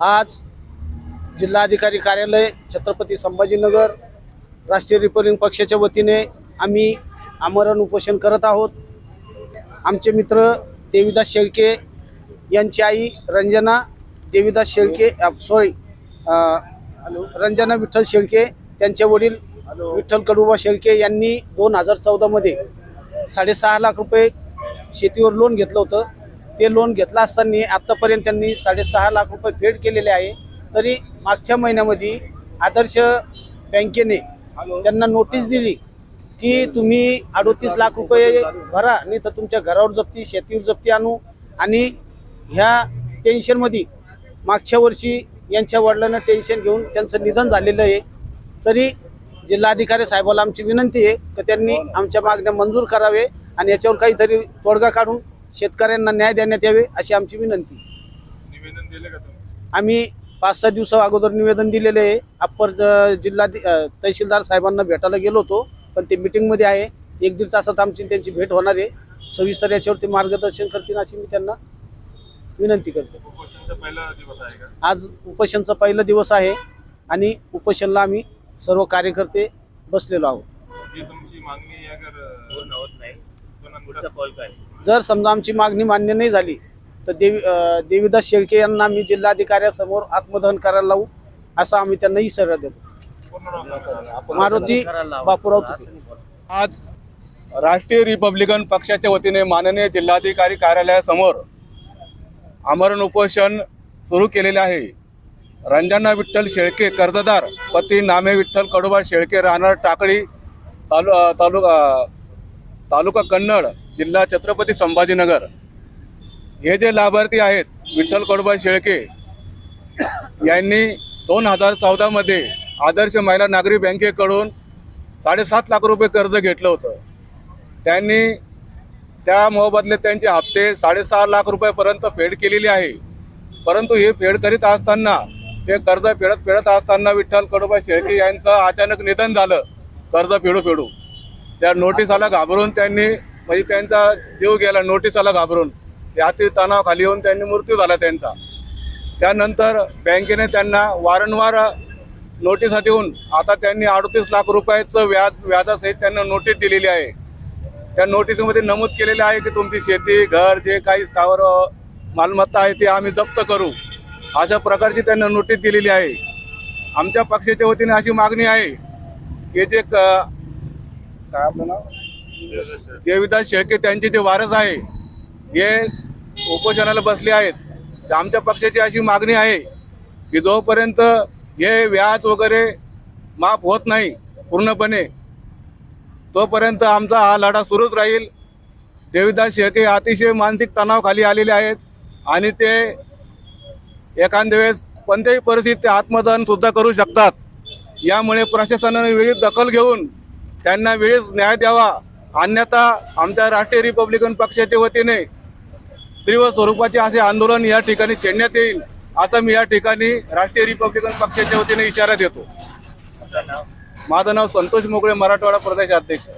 आज जिल्हाधिकारी कार्यालय छत्रपती संभाजीनगर राष्ट्रीय रिपब्लिक पक्षाच्या वतीने आम्ही आमरण उपोषण करत आहोत. आमचे मित्र देवीदास शेळके यांची आई रंजना देवीदास शेळके सॉरी रंजना विठ्ठल शेळके त्यांचे वडील विठ्ठल कडुबा शेळके यांनी दोन हजार चौदामध्ये साडेसहा लाख रुपये शेतीवर लोन घेतलं होतं. ते लोन घेतलं असताना आत्तापर्यंत त्यांनी साडेसहा लाख रुपये फेड केलेले आहे. तरी मागच्या महिन्यामध्ये आदर्श बँकेने त्यांना नोटीस दिली की तुम्ही अडोतीस लाख रुपये भरा नाही तर तुमच्या घरावर जप्ती शेतीवर जप्ती आणू. आणि ह्या टेन्शनमध्ये मागच्या वर्षी यांच्या वडिलांना टेन्शन घेऊन त्यांचं निधन झालेलं आहे. तरी जिल्हाधिकारी साहेबाला आमची विनंती आहे की त्यांनी आमच्या मागण्या मंजूर करावे आणि याच्यावर काहीतरी तोडगा काढून शेतकऱ्यांना न्याय देण्यात यावे अशी आमची विनंती. निवेदन दिले का तुम्ही? आम्ही पाच सहा दिवसा अगोदर निवेदन दिलेले आहे. अप्पर ज- जिल्हा तहसीलदार साहेबांना भेटायला गेलो होतो पण ते मिटिंगमध्ये आहे. एक दीड तासात आमची त्यांची भेट होणार आहे. सविस्तर याच्यावरती मार्गदर्शन करतील अशी मी त्यांना विनंती करतो. उपोषणचा पहिला दिवस आहे का? आज उपोषणचा पहिला दिवस आहे आणि उपोषणला आम्ही सर्व कार्यकर्ते बसलेलो आहोत. जी तुमची मागणी अगर पूर्ण होत नाही. जर समजा आमची मागणी मान्य नाही झाली तर देवी देवीदास शेळके यांना आम्ही जिल्हाधिकाऱ्यासमोर आत्मदहन करायला लावू असा आम्ही त्यांना इशारा देतो. मारुती बापूराव. आज राष्ट्रीय रिपब्लिकन पक्षाच्या वतीने माननीय जिल्हाधिकारी कार्यालयासमोर आमरण उपोषण सुरू केलेले आहे रंजना विठ्ठल शेळके कर्जदार पती नामे विठ्ठल कडोबा शेळके राहणार टाकळी तालु तालुका तालुका कन्नड जिल्हा छत्रपती संभाजीनगर. हे जे लाभार्थी आहेत विठ्ठल कडोबा शेळके यांनी दोन हजार चौदामध्ये आदर्श महिला नागरी बँकेकडून साडेसात लाख रुपये कर्ज घेतलं होतं. त्यांनी त्या मोबदल्यात त्यांचे हप्ते साडेसहा लाख रुपयेपर्यंत फेड केलेली आहे. परंतु हे फेड करीत असताना ते कर्ज फेडत फेडत असताना विठ्ठल कडोबा शेळके यांचं अचानक निधन झालं. कर्ज फेडू फेडू त्या नोटीसाला घाबरून त्यांनी म्हणजे त्यांचा जीव गेला नोटीसाला घाबरून. यातील तणावाखाली येऊन त्यांनी मृत्यू झाला त्यांचा. त्यानंतर बँकेने त्यांना वारंवार नोटिसा देऊन आता त्यांनी अडतीस लाख रुपयाचं व्याज व्याजासहित त्यांना नोटीस दिलेली आहे. त्या नोटीसमध्ये नमूद केलेले आहे की तुमची शेती घर जे काही स्थावर मालमत्ता आहे ते आम्ही जप्त करू. अशा प्रकारची त्यांना नोटीस दिलेली आहे. आमच्या पक्षाच्या वतीने अशी मागणी आहे की जे क- काय आपलं नाव? देविदास शेळके त्यांचे जे वारस आहे. हे उपोषणाला बसले आहेत. तर आमच्या पक्षाची अशी मागणी आहे की जोपर्यंत हे व्याज वगैरे माफ होत नाही पूर्णपणे तोपर्यंत आमचा हा लढा सुरूच राहील. देविदास शेळके अतिशय मानसिक तणावाखाली आलेले आहेत आणि ते एखाद्या वेळेस कोणत्याही परिस्थितीत ते आत्मदान सुद्धा करू शकतात. यामुळे प्रशासनाने वेळी दखल घेऊन त्यांना वेळेस न्याय द्यावा. अन्यथा आमच्या राष्ट्रीय रिपब्लिकन पक्षाच्या वतीने तीव्र स्वरूपाचे असे आंदोलन या ठिकाणी छेडण्यात येईल आता मी या ठिकाणी राष्ट्रीय रिपब्लिकन पक्षाच्या वतीने इशारा देतो. माझं नाव संतोष मोगळे मराठवाडा प्रदेश अध्यक्ष.